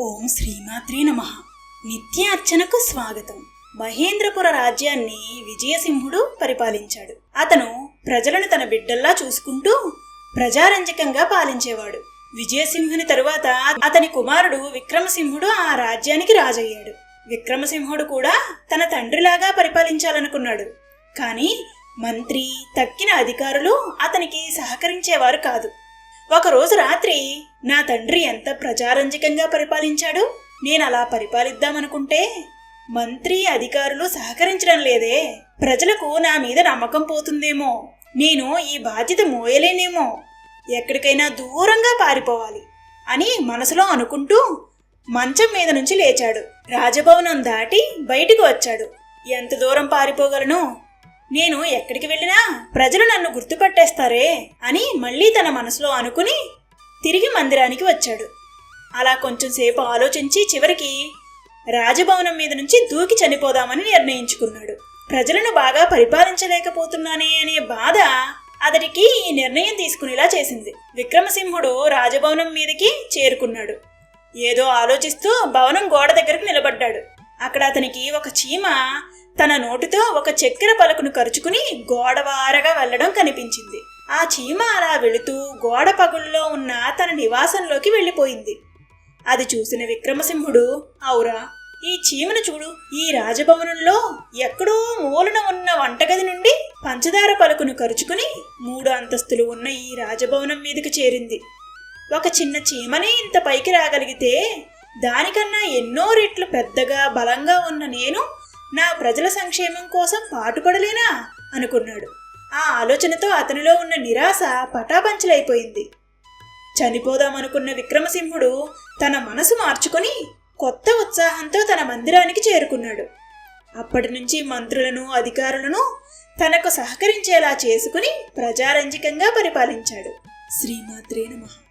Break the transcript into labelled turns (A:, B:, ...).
A: ఓం శ్రీమాత్రే నమ. నిత్య అర్చనకు స్వాగతం. మహేంద్రపుర రాజ్యాన్ని విజయసింహుడు పరిపాలించాడు. అతను ప్రజలను తన బిడ్డల్లా చూసుకుంటూ ప్రజారంజకంగా పాలించేవాడు. విజయసింహుని తరువాత అతని కుమారుడు విక్రమసింహుడు ఆ రాజ్యానికి రాజయ్యాడు. విక్రమసింహుడు కూడా తన తండ్రిలాగా పరిపాలించాలనుకున్నాడు. కానీ మంత్రి తక్కిన అధికారులు అతనికి సహకరించేవారు కాదు. ఒకరోజు రాత్రి నా తండ్రి ఎంత ప్రజారంజకంగా పరిపాలించాడు నేను అలా పరిపాలిద్దామనుకుంటే మంత్రి అధికారులు సహకరించడం లేదే. ప్రజలకు నా మీద నమ్మకం పోతుందేమో. నేను ఈ బాధ్యత మోయలేనేమో. ఎక్కడికైనా దూరంగా పారిపోవాలి అని మనసులో అనుకుంటూ మంచం మీద నుంచి లేచాడు. రాజభవనం దాటి బయటికి వచ్చాడు. ఎంత దూరం పారిపోగలను? నేను ఎక్కడికి వెళ్ళినా ప్రజలు నన్ను గుర్తుపట్టేస్తారే అని మళ్ళీ తన మనసులో అనుకుని తిరిగి మందిరానికి వచ్చాడు. అలా కొంచెం సేపు ఆలోచించి చివరికి రాజభవనం మీద నుంచి దూకి చనిపోదామని నిర్ణయించుకున్నాడు. ప్రజలను బాగా పరిపాలించలేకపోతున్నానే అనే బాధ అతడికి ఈ నిర్ణయం తీసుకునేలా చేసింది. విక్రమసింహుడు రాజభవనం మీదకి చేరుకున్నాడు. ఏదో ఆలోచిస్తూ భవనం గోడ దగ్గరకు నిలబడ్డాడు. అక్కడ అతనికి ఒక చీమ తన నోటితో ఒక చక్కెర పలుకును కరుచుకుని గోడవారగా వెళ్ళడం కనిపించింది. ఆ చీమ అలా వెళుతూ గోడ పగుల్లో ఉన్న తన నివాసంలోకి వెళ్ళిపోయింది. అది చూసిన విక్రమసింహుడు ఔరా ఈ చీమను చూడు. ఈ రాజభవనంలో ఎక్కడో మూలన ఉన్న వంటగది నుండి పంచదార పలుకును కరుచుకుని మూడు అంతస్తులు ఉన్న ఈ రాజభవనం మీదకి చేరింది. ఒక చిన్న చీమనే ఇంత పైకి రాగలిగితే దానికన్నా ఎన్నో రెట్లు పెద్దగా బలంగా ఉన్న నేను నా ప్రజల సంక్షేమం కోసం పాటుపడలేనా? అనుకున్నాడు. ఆ ఆలోచనతో అతనిలో ఉన్న నిరాశ పటాపంచలైపోయింది. చనిపోదామనుకున్న విక్రమసింహుడు తన మనసు మార్చుకొని కొత్త ఉత్సాహంతో తన మందిరానికి చేరుకున్నాడు. అప్పటి నుంచి మంత్రులను అధికారులను తనకు సహకరించేలా చేసుకుని ప్రజారంజకంగా పరిపాలించాడు. శ్రీమాత్రే నమః.